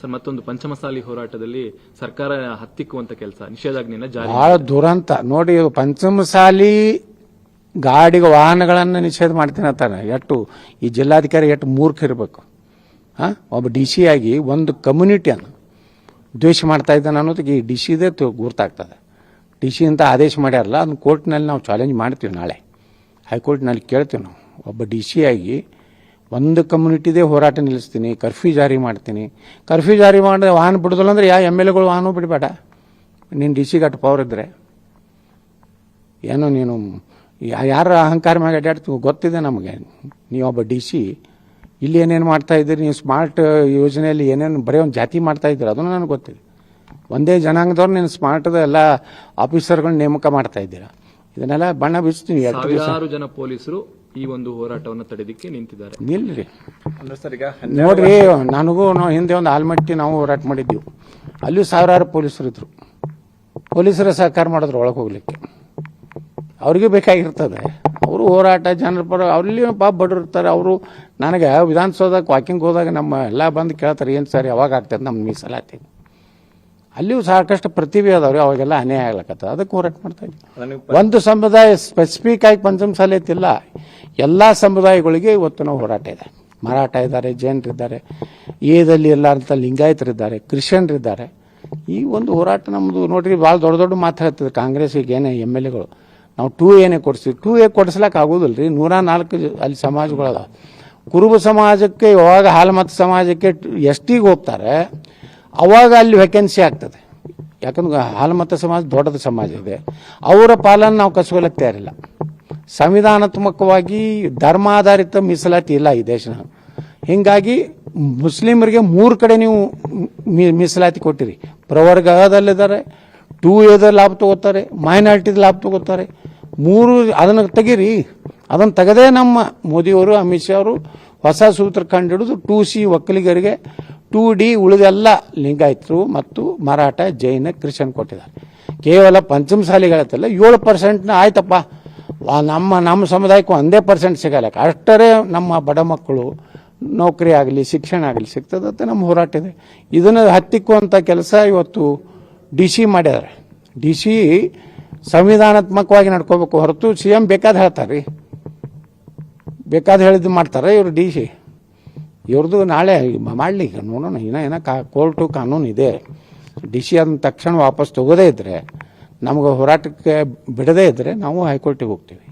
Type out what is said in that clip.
Sir, ಮತ್ತೊಂದು ಪಂಚಮಸಾಲಿ ಹೋರಾಟದಲ್ಲಿ ಸರ್ಕಾರ ಹತ್ತಿಕ್ಕುವಂತ ಕೆಲಸ ನಿಷೇಧಾಜ್ಞೆಯನ್ನ ಜಾರಿ ಬಹಳ ದುರಂತ. ನೋಡಿ, ಪಂಚಮಸಾಲಿ ಗಾಡಿಗೆ ವಾಹನಗಳನ್ನು ನಿಷೇಧ ಮಾಡ್ತೀನಿ ಅಂತಾನೆ ಎಷ್ಟು ಈ ಜಿಲ್ಲಾಧಿಕಾರಿ ಎಷ್ಟು ಮೂರ್ಖ ಇರಬೇಕು. ಹಾಂ? ಒಬ್ಬ ಡಿ ಸಿ ಆಗಿ ಒಂದು ಕಮ್ಯುನಿಟಿಯನ್ನು ದ್ವೇಷ ಮಾಡ್ತಾ ಇದ್ದಾನೆ ಅನ್ನೋದಕ್ಕೆ ಈ ಡಿ ಸಿದೇ ಗುರ್ತಾಗ್ತದೆ. ಡಿ ಸಿ ಅಂತ ಆದೇಶ ಮಾಡ್ಯಾರಲ್ಲ, ಅದನ್ನ ಕೋರ್ಟ್ನಲ್ಲಿ ನಾವು ಚಾಲೆಂಜ್ ಮಾಡ್ತೀವಿ ನಾಳೆ. ಹೈಕೋರ್ಟ್ನಲ್ಲಿ ಕೇಳ್ತೀವಿ ನಾವು. ಒಬ್ಬ ಡಿ ಸಿ ಆಗಿ ಒಂದು ಕಮ್ಯುನಿಟಿದೇ ಹೋರಾಟ ನಿಲ್ಲಿಸ್ತೀನಿ, ಕರ್ಫ್ಯೂ ಜಾರಿ ಮಾಡ್ತೀನಿ. ಕರ್ಫ್ಯೂ ಜಾರಿ ಮಾಡಿದ್ರೆ ವಾಹನ ಬಿಡೋದಿಲ್ಲ ಅಂದ್ರೆ ಯಾವ ಎಂ ಎಲ್ ಎಗಳು ವಾಹನ ಬಿಡಬೇಡ. ನೀನು ಡಿ ಅಟ್ಟು ಪವರ್ ಇದ್ದರೆ ಏನೋ ನೀನು, ಯಾರ ಅಹಂಕಾರ ಮ್ಯಾಗ ಅಡ್ಡಾಡ್ತೀವಿ ಗೊತ್ತಿದೆ ನಮಗೆ. ನೀವೊಬ್ಬ ಡಿ ಸಿ, ಇಲ್ಲಿ ಏನೇನು ಮಾಡ್ತಾ ಇದ್ದೀರಿ, ನೀವು ಸ್ಮಾರ್ಟ್ ಯೋಜನೆಯಲ್ಲಿ ಏನೇನು ಬರೀ ಒಂದು ಜಾತಿ ಮಾಡ್ತಾ ಇದ್ದೀರಿ, ಅದನ್ನು ನನಗೆ ಗೊತ್ತಿದೆ. ಒಂದೇ ಜನಾಂಗದವ್ರು ನೀನು ಸ್ಮಾರ್ಟ್ದ ಎಲ್ಲ ಆಫೀಸರ್ಗಳನ್ನ ನೇಮಕ ಮಾಡ್ತಾ ಇದ್ದೀರಾ. ಇದನ್ನೆಲ್ಲ ಬಣ್ಣ ಬಿಸ್ತೀನಿ. ಜನ ಪೊಲೀಸರು ಈ ಒಂದು ಹೋರಾಟವನ್ನು ತಡೆದಕ್ಕೆ ನಿಂತಿದ್ದಾರೆ. ನಿಲ್ರಿ ಅಂದ್ರೆ ಸರ್ ಈಗ ನೋಡ್ರಿ ನನಗೂ ನಾವು ಹಿಂದೆ ಒಂದು ಆಲ್ಮಟ್ಟಿ ನಾವು ಹೋರಾಟ ಮಾಡಿದ್ದೀವಿ. ಅಲ್ಲಿ ಸಾವಿರಾರು ಪೊಲೀಸರು ಇದ್ರು. ಪೊಲೀಸರ ಸಹಕಾರ ಮಾಡಿದ್ರು ಒಳಗೆ ಹೋಗ್ಲಿಕ್ಕೆ. ಅವ್ರಿಗೂ ಬೇಕಾಗಿರ್ತದೆ. ಅವರು ಹೋರಾಟ ಜನರ ಪರ ಅವ್ರಲ್ಲಿ ಪಾಪ ಬಡ್ರು ಇರ್ತಾರೆ. ಅವರು ನನಗೆ ವಿಧಾನಸೌಧಕ್ಕೆ ವಾಕಿಂಗ್ ಹೋದಾಗ ನಮ್ಮ ಎಲ್ಲ ಬಂದು ಕೇಳ್ತಾರೆ ಏನು ಸರ್ ಯಾವಾಗ ಆಗ್ತದೆ? ನಮ್ಮ ಮೀಸಲಾತಿ. ಅಲ್ಲಿಯೂ ಸಾಕಷ್ಟು ಪ್ರತಿಭೆ ಅದಾವ್ರಿ ಅವಾಗೆಲ್ಲ ಅನ್ಯಾಯ ಆಗ್ಲಕತ್ತ. ಅದಕ್ಕೆ ಹೋರಾಟ ಮಾಡ್ತಾ ಇದ್ವಿ. ಒಂದು ಸಮುದಾಯ ಸ್ಪೆಸಿಫಿಕ್ ಆಗಿ ಪಂಚಮಸಾಲಿ ಅಂತಿಲ್ಲ ಎಲ್ಲ ಸಮುದಾಯಗಳಿಗೆ ಇವತ್ತು ನಾವು ಹೋರಾಟ ಇದೆ. ಮರಾಠ ಇದ್ದಾರೆ ಜೈನರಿದ್ದಾರೆ ಏದಲ್ಲಿ ಎಲ್ಲ ಅಂತ ಲಿಂಗಾಯತರಿದ್ದಾರೆ ಕ್ರಿಶ್ಚಿಯನ್ರಿದ್ದಾರೆ ಈ ಒಂದು ಹೋರಾಟ ನಮ್ಮದು ನೋಡ್ರಿ ಭಾಳ ದೊಡ್ಡ ದೊಡ್ಡ ಮಾತಾಡ್ತಿದ್ರು ಕಾಂಗ್ರೆಸ್ಸಿಗೆ ಏನೇ ಎಂ ಎಲ್ ಎಗಳು. ನಾವು ಟೂ ಎನೇ ಕೊಡಿಸ್ತೀವಿ ಟೂ ಎ ಕೊಡಿಸ್ಲಕ್ಕೆ ಆಗೋದಿಲ್ಲ ರೀ ನೂರ ನಾಲ್ಕು ಅಲ್ಲಿ ಸಮಾಜಗಳದ ಕುರುಬ ಸಮಾಜಕ್ಕೆ ಯಾವಾಗ ಹಾಲಮತ ಸಮಾಜಕ್ಕೆ ಎಷ್ಟಿಗೆ ಹೋಗ್ತಾರೆ ಅವಾಗ ಅಲ್ಲಿ ವೇಕೆನ್ಸಿ ಆಗ್ತದೆ. ಯಾಕಂದ್ರೆ ಹಾಲಮತ ಸಮಾಜ ದೊಡ್ಡದ ಸಮಾಜ ಇದೆ. ಅವರ ಪಾಲನ್ನು ನಾವು ಕಸ್ಕೊಳ್ಳಕ್ಕೆ ತಯಾರಿಲ್ಲ. ಸಂವಿಧಾನಾತ್ಮಕವಾಗಿ ಧರ್ಮಾಧಾರಿತ ಮೀಸಲಾತಿ ಇಲ್ಲ ಈ ದೇಶ ಹಿಂಗಾಗಿ ಮುಸ್ಲಿಮರಿಗೆ ಮೂರು ಕಡೆ ನೀವು ಮೀಸಲಾತಿ ಕೊಟ್ಟಿರಿ. ಪ್ರವರ್ಗದಲ್ಲಿದ್ದಾರೆ ಟೂ ಎದ ಲಾಭ ತಗೋತಾರೆ ಮೈನಾರಿಟಿದ ಲಾಭ ತಗೋತಾರೆ. ಮೂರು ಅದನ್ನು ತೆಗೀರಿ. ಅದನ್ನು ತೆಗೆದೇ ನಮ್ಮ ಮೋದಿಯವರು, ಅಮಿತ್ ಶಾ ಅವರು ಹೊಸ ಸೂತ್ರ ಕಂಡಿಡಿದು ಟೂ ಸಿ ಒಕ್ಕಲಿಗರಿಗೆ ಟೂ ಡಿ ಉಳಿದೆಲ್ಲ ಲಿಂಗಾಯತರು ಮತ್ತು ಮರಾಠ ಜೈನ ಕ್ರಿಶ್ಚಿಯನ್ ಕೊಟ್ಟಿದ್ದಾರೆ. ಕೇವಲ ಪಂಚಮ ಸಾಲಿಗಳತ್ತಲ್ಲ ಏಳು ಪರ್ಸೆಂಟ್ನ ಆಯ್ತಪ್ಪ. ನಮ್ಮ ನಮ್ಮ ಸಮುದಾಯಕ್ಕೆ ಒಂದೇ ಪರ್ಸೆಂಟ್ ಸಿಗಲ್ಲ. ಅಷ್ಟರೇ ನಮ್ಮ ಬಡ ಮಕ್ಕಳು ನೌಕರಿ ಆಗಲಿ, ಶಿಕ್ಷಣ ಆಗಲಿ ಸಿಗ್ತದಂತ ನಮ್ಮ ಹೋರಾಟ ಇದೆ. ಇದನ್ನು ಹತ್ತಿಕ್ಕುವಂಥ ಕೆಲಸ ಇವತ್ತು ಡಿ ಸಿ ಮಾಡಿದ್ದಾರೆ. ಡಿ ಸಿ ಸಂವಿಧಾನಾತ್ಮಕವಾಗಿ ನಡ್ಕೋಬೇಕು ಹೊರತು ಸಿ ಎಂ ಬೇಕಾದ ಹೇಳ್ತಾರೆ. ರೀ ಬೇಕಾದ ಹೇಳಿದ್ದು ಮಾಡ್ತಾರೆ ಇವರು ಡಿ ಸಿ. ಇವ್ರದ್ದು ನಾಳೆ ಮಾಡಲಿ ನೋಡೋಣ ಇನ್ನೂ ಏನೋ ಕಾ, ಕೋರ್ಟು ಕಾನೂನು ಇದೆ. ಡಿ ಸಿ ಅದನ್ನ ತಕ್ಷಣ ವಾಪಸ್ ತಗೋದೇ ಇದ್ದರೆ ನಮಗೆ ಹೋರಾಟಕ್ಕೆ ಬಿಡದೇ ಇದ್ದರೆ ನಾವು ಹೈಕೋರ್ಟಿಗೆ ಹೋಗ್ತೀವಿ.